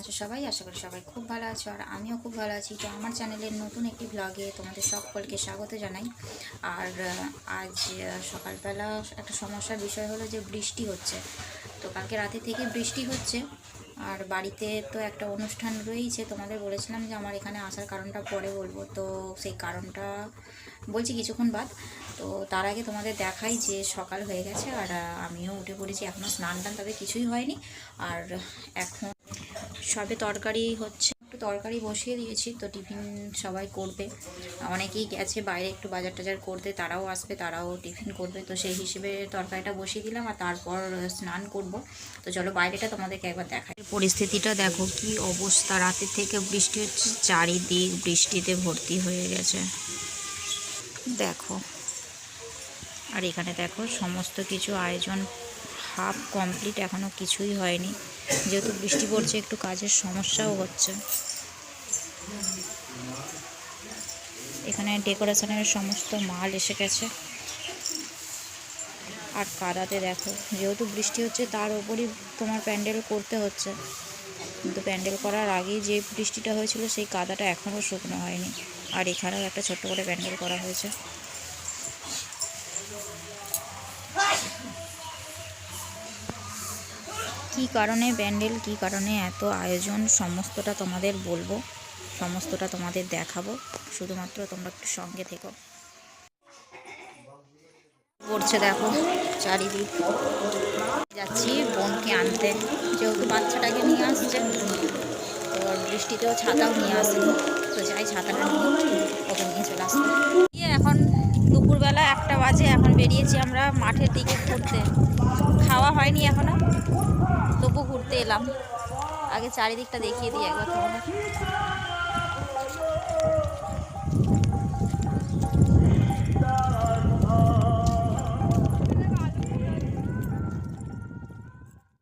আছো সবাই? আশা করি সবাই খুব ভালো আছো আর আমিও খুব ভালো আছি। তো আমার চ্যানেলের নতুন একটি ব্লগে তোমাদের সকলকে স্বাগত জানাই। আর আজ সকালবেলা একটা সমস্যার বিষয় হলো যে বৃষ্টি হচ্ছে। তো কালকে রাতে থেকে বৃষ্টি হচ্ছে। আর বাড়িতে তো একটা অনুষ্ঠান রয়েছে তোমাদের বলেছিলাম যে আমার এখানে আসার কারণটা পরে বলব। তো সেই কারণটা বলছি কিছুক্ষণ বাদ। তো তার আগে তোমাদের দেখাই যে সকাল হয়ে গেছে। আর আমিও উঠে পড়েছি। এখনও স্নান টান তবে কিছুই হয়নি। আর এখন সবে তরকারি হচ্ছে। একটু তরকারি বসিয়ে দিয়েছি, তো টিফিন সবাই করবে। অনেকেই গেছে বাইরে একটু বাজার টাজার করতে, তারাও আসবে, তারাও টিফিন করবে। তো সেই হিসেবে তরকারিটা বসিয়ে দিলাম আর তারপর স্নান করব। তো চলো বাইরেটা তোমাদেরকে একবার দেখাই। পরিস্থিতিটা দেখো, কি অবস্থা। রাতের থেকে বৃষ্টি হচ্ছে, চারিদিক বৃষ্টিতে ভর্তি হয়ে গেছে। দেখো। আর এখানে দেখো, সমস্ত কিছু আয়োজন হাফ কমপ্লিট এখনও কিছুই হয়নি। যেহেতু বৃষ্টি পড়ছে, একটু কাজের সমস্যাও হচ্ছে। এখানে ডেকোরেশনের সমস্ত মাল এসে গেছে। আর কাদাতে দেখো, যেহেতু বৃষ্টি হচ্ছে, তার ওপরই তোমার প্যান্ডেল করতে হচ্ছে। কিন্তু প্যান্ডেল করার আগেই যে বৃষ্টিটা হয়েছিল, সেই কাদাটা এখনও শুকনো হয়নি। আর এখানেও একটা ছোট্ট করে প্যান্ডেল করা হয়েছে। কি কারণে ব্যান্ডেল, কি কারণে এত আয়োজন, সমস্তটা তোমাদের বলব, সমস্তটা তোমাদের দেখাবো, শুধুমাত্র তোমরা একটু সঙ্গে থেকো। পড়ছে দেখো চারিদিক। যাচ্ছি বোনকে আনতে, যেহেতু বাচ্চাটাকে নিয়ে আসছে তো বৃষ্টিতেও ছাতাও নিয়ে আসেনি, তো যাই ছাতাটা নিয়ে ওকে নিয়ে চলে দিয়ে এখন দুপুরবেলা একটা বাজে, এখন বেরিয়েছি আমরা মাঠের দিকে ঘুরতে। খাওয়া হয়নি এখনও। তবু ঘুরতে এলাম। আগে চারিদিকটা দেখিয়ে দিই একবার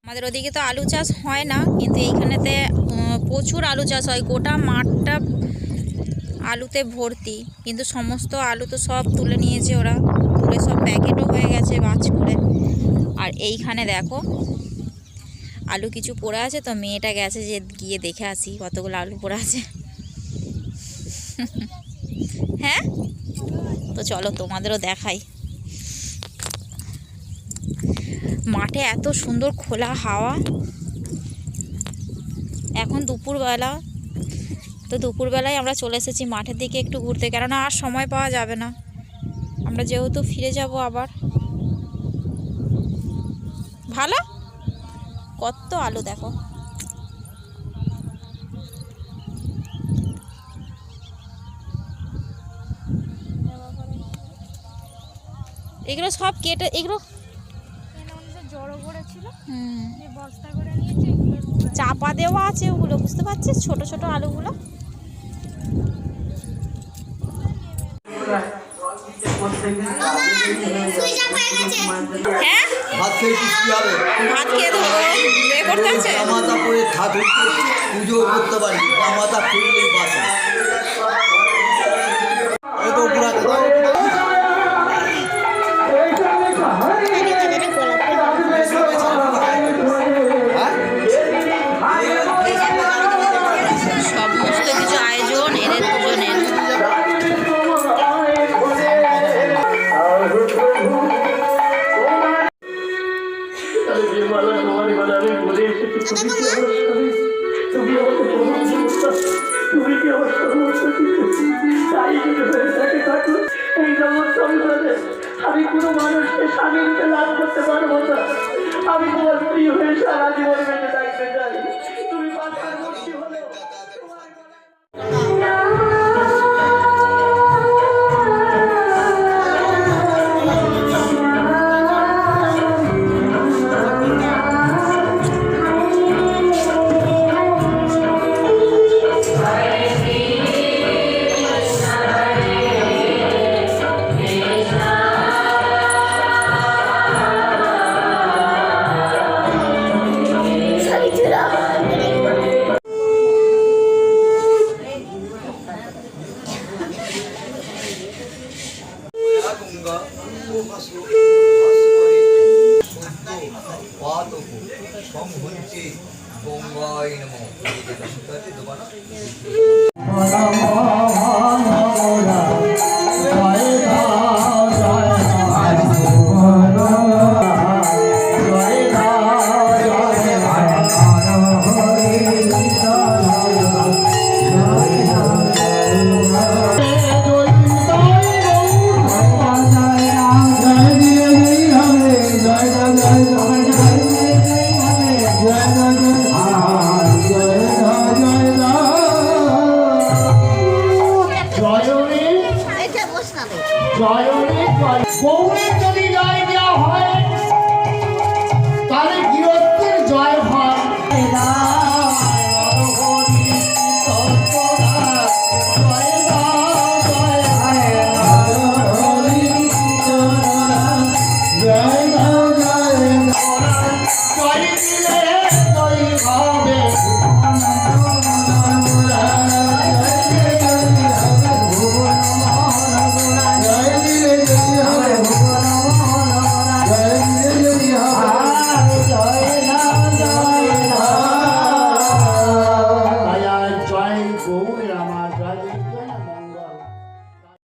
আমাদের ওদিকে তো আলু চাষ হয় না, কিন্তু এইখানেতে প্রচুর আলু চাষ হয়। গোটা মাঠটা আলুতে ভর্তি, কিন্তু সমস্ত আলু তো সব তুলে নিয়েছে ওরা। তুলে সব প্যাকেটও হয়ে গেছে বাজ করে। আর এইখানে দেখো আলু কিছু পড়ে আছে তো মেয়েটা গেছে যে গিয়ে দেখে আসি কতগুলো আলু পড়ে আছে। হ্যাঁ? তো চলো তোমাদেরও দেখাই। মাঠে এত সুন্দর খোলা হাওয়া। এখন দুপুরবেলা। তো দুপুরবেলায় আমরা চলে এসেছি মাঠের দিকে একটু ঘুরতে কেননা আর সময় পাওয়া যাবে না। আমরা যেহেতু ফিরে যাব আবার। ভালো? কত আলু দেখো। এগুলো সব কেটে এগুলো এখানে জড়ো করেছিল। বস্তা করে নিয়েছে চাপা দেওয়া আছে ওগুলো বুঝতে পারছিস? ছোট ছোট আলুগুলো। হ্যাঁ ভাত খেয়ে হবে? ভাত খেয়ে দেবো এ করতে আছে? জামাতা পরে ঠাকুরকে পুজো করতে পারি জামাতা খুললেই বাসা। তুমি কি আমার সমস্ত কিছু তাই যদি হয়ে থাকে থাকলে এই যেমন সংসারে আমি কোনো মানুষকে স্বামী রূপে লাভ করতে সং হচ্ছে হবে। জয় বউয়ের যদি